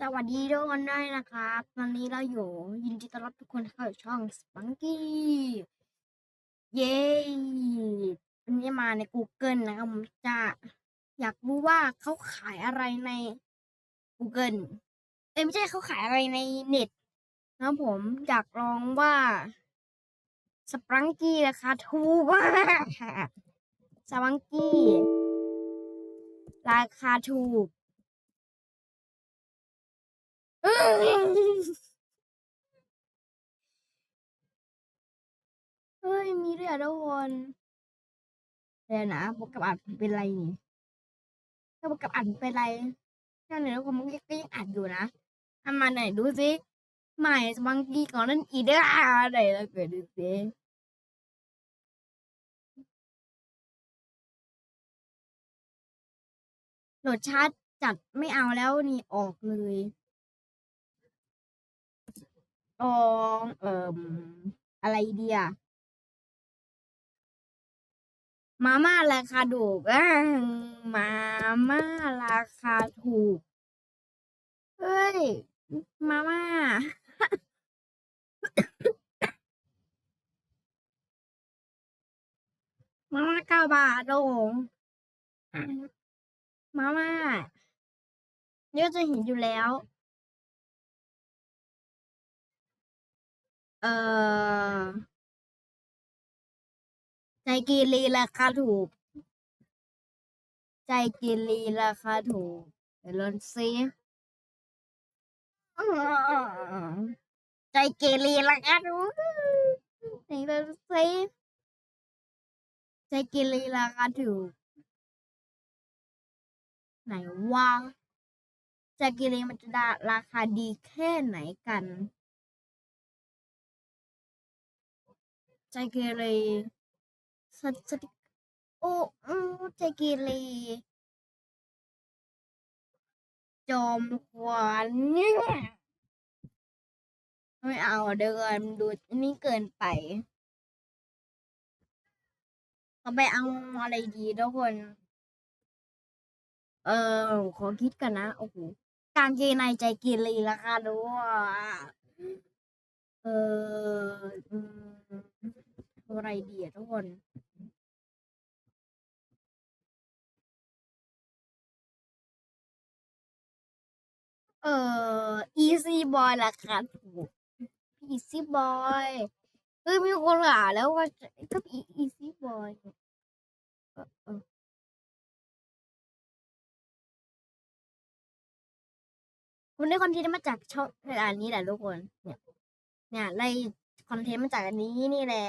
สวัสดีทุกคนด้วยนะครับตอนนี้เราอยู่ยินดีต้อนรับทุกคนเข้าช่องสปังกี้เย้วันนี้มาใน Google นะครับผมจะอยากรู้ว่าเขาขายอะไรใน Google เอ้ไม่ใช่เขาขายอะไรในเน็ตนะครับผมอยากลองว่าสปังกี้ราคาถูกมากสปังกี้ราคาถูก เอ้ยเฮ้ย มีด้วยเหรอทุกคนเดี๋ยวนะบวกกับอัดเป็นไรนี่ถ้าบวกกับอัดเป็นไรนั่นเนี่ยทุกคนมันก็ยังอัดอยู่นะทำมาไหนดูสิใหม่บางทีก่อนนั้นอีเด้อไหนแล้วเกิดดูสิโหลดชาร์จจัดไม่เอาแล้วนี่ออกเลย ลองเอ่มอะไรดีอะมาม่าราคาถูกอะมาม่าราคาถูก เฮ้ย มาม่า มาม่าเก้าบาทโอ้โหมาม่าเยอะจะเห็นอยู่แล้ว เอ่อใจกีรีราคาถูก ใจกีรีราคาถูกเดี๋ยวลองซิใจกีรีราคาถูกไหนลองซิใจกีรีราคาถูกไหนวะใจกีรีมันจะได้ราคาดีแค่ไหนกัน ใจเกเรสตสติโอ้อือใจเกเรจอมขวัญเนี่ยไม่เอาเดินดูนี่เกินไปเราไปเอาอะไรดีทุกคน เออ ขอคิดกันนะ โอ้โห กางเกในใจเกเรราคาด้วยเออ อืมอะไรดีอะทุกคนเออ easy boy ราคาถูก easy boy เฮ้ยมีคนหาแล้วว่าจะก็ easy boy เออเออคุณได้คอนเทนต์มาจากช่องอันนี้แหละทุกคน เนี่ย เนี่ยไล่คอนเทนต์มาจากอันนี้นี่แหละ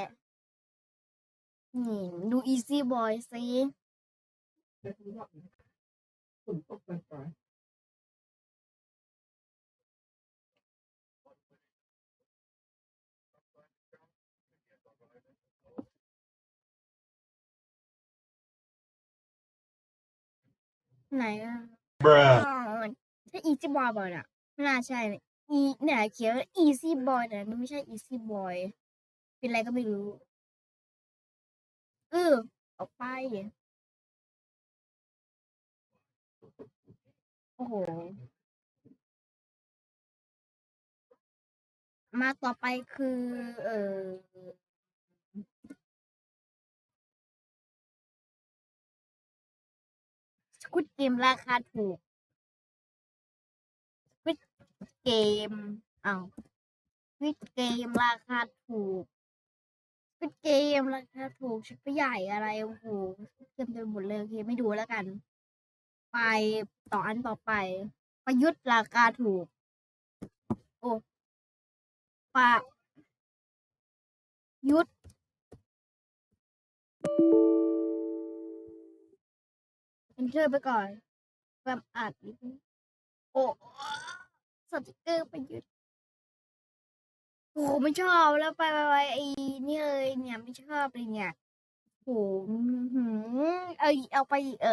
นี่ดู easy boy สิไหนอะ Bruh. อ๋อถ้า easy boy บอยอะไม่น่าใช่เลยอีเนี่ยเขียนว่า easy boy แต่มันไม่ใช่ easy boy เป็นอะไรก็ไม่รู้ เออ ออกไป โอ้โห มาต่อไปคือ เออสควิดเกมราคาถูกสควิดเกมอ้าสควิดเกมราคาถูก สควิดเกมราคาถูกชุดใหญ่อะไรโอ้โหเกมเต็มหมดเลยโอเคไม่ดูแล้วกัน ไปต่ออันต่อไป ประยุทธ์ราคาถูก โอ้ปะยุทธเอนเตอร์ไปก่อนแบบอัดนิดโอ้สติกเกอร์ประยุทธ์ โอ้ไม่ชอบแล้วไปไปไปไอ้นี่เลยเนี่ยไม่ชอบเลยเนี่ยโอหือเออเอาไปเออ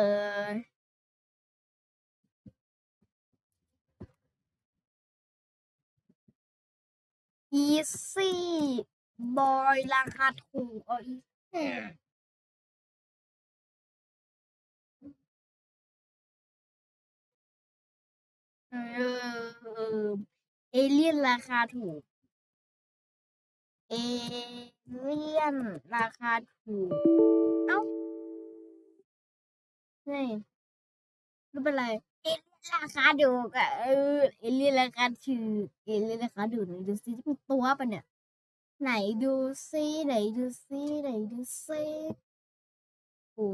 อีซี่บอยราคาถูกเอออีเอออเอเลี่ยนราคาถูก เอเลี่ยนราคาถูก เอ้านี่ไม่เป็นไร เอเลี่ยนราคาถูกอะเออ เอเลี่ยนราคาถูก เอเลี่ยนราคาถูกไหนดูซิที่เป็นตัวปะเนี่ย ไหนดูซิไหนดูซิไหนดูซิโอ้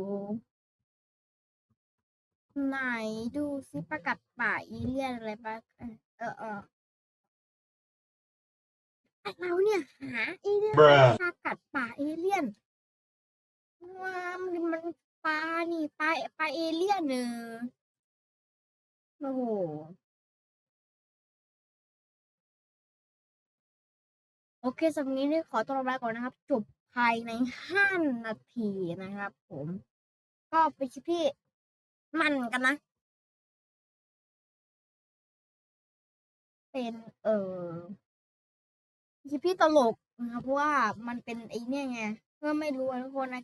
ไหนดูซิประกาศป่าเอเลี่ยนอะไรปะเออเออ เออเราเนี่ยหาเอเลี่ยน Bruh ประกาศป่าเอเลี่ยนว้ามันมันปลานี่ปลาปลาเอเลี่ยนเนอะโอ้โหโอเคสำหรับวันนี้นี่ขอตัวลาไปก่อนนะครับ จบภายในห้านาทีนะครับ ผม ก็เป็นคลิปที่มันกันนะ เป็นเออ คลิปที่ตลกนะครับเพราะว่ามันเป็นไอ้เนี่ยไงเพื่อไม่รู้อะทุกคนนะ